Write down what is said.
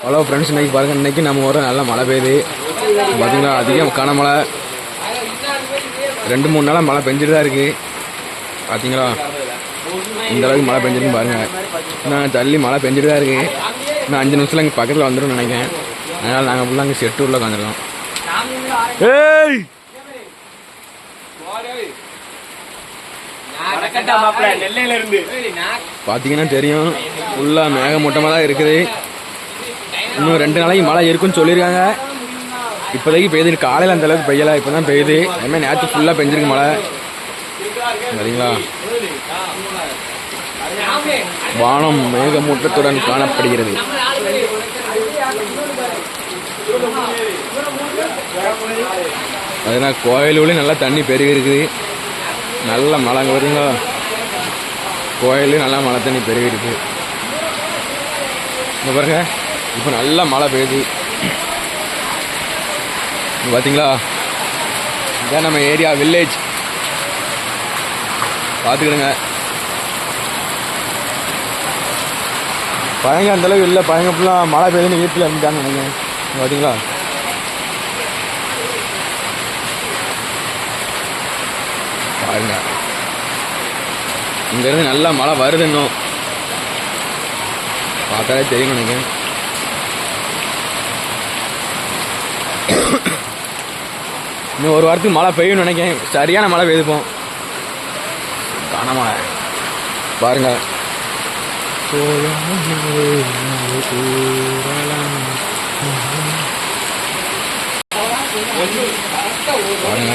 Hello friends இன்னைக்கு பாருங்க இன்னைக்கு நம்ம ஊரில் நல்லா மழை பெய்யுது. பார்த்தீங்களா அதிகம் கனமழை ரெண்டு மூணு நாளாக மழை பெஞ்சிட்டு தான் இருக்குது பார்த்தீங்களா இந்த அளவுக்கு மழை பெஞ்சிருக்கு பாருங்க. நான் தள்ளி மழை பெஞ்சிட்டு தான் இருக்குது இன்னும் அஞ்சு நிமிஷத்தில் இங்கே பக்கத்தில் வந்துடும் நினைக்கிறேன். அதனால் நாங்கள் ஃபுல்லாக அங்கே செட்டூரில் உட்காந்துருக்கோம். ஏய்! பார்த்தீங்கன்னா தெரியும். ஃபுல்லாக மேகமூட்டமாக தான் இருக்குது. இன்னும் ரெண்டு நாளைக்கு மழை இருக்குன்னு சொல்லியிருக்காங்க. இப்போதைக்கு பெய்யுது. காலையில் அந்த அளவுக்கு பெய்யலை. இப்போ தான் பெய்யுது அதுமாதிரி நேற்று ஃபுல்லாக பெஞ்சிருக்கு மழை. சரிங்களா? வானம் மேகமூட்டத்துடன் காணப்படுகிறது. அதனால் கோயிலுள்ளே நல்லா தண்ணி பெருகி இருக்குது. நல்ல மழை அங்கே வருதுங்களா கோயிலு நல்லா மழை தண்ணி பெருகி இருக்கு பாருங்க. இப்போ நல்லா மழை பெய்யுது. பார்த்தீங்களா இதான் நம்ம ஏரியா வில்லேஜ் பார்த்துக்கிடுங்க. பழங்க அந்த இல்லை. பழங்க ஃபுல்லாக மழை பெய்யுதுன்னு வீட்டில் இருந்துட்டாங்க நினைக்கிறேன். பார்த்தீங்களா பாருங்க. இங்கேருந்து நல்லா மழை வருது இன்னும். பார்த்தாலே தெரியும் நினைக்கிறேன். இன்னும் ஒரு வாரத்துக்கு மழை பெய்யும்னு நினைக்கிறேன். சரியான மழை பெய்துப்போம். கனமழை. பாருங்க. பாருங்க.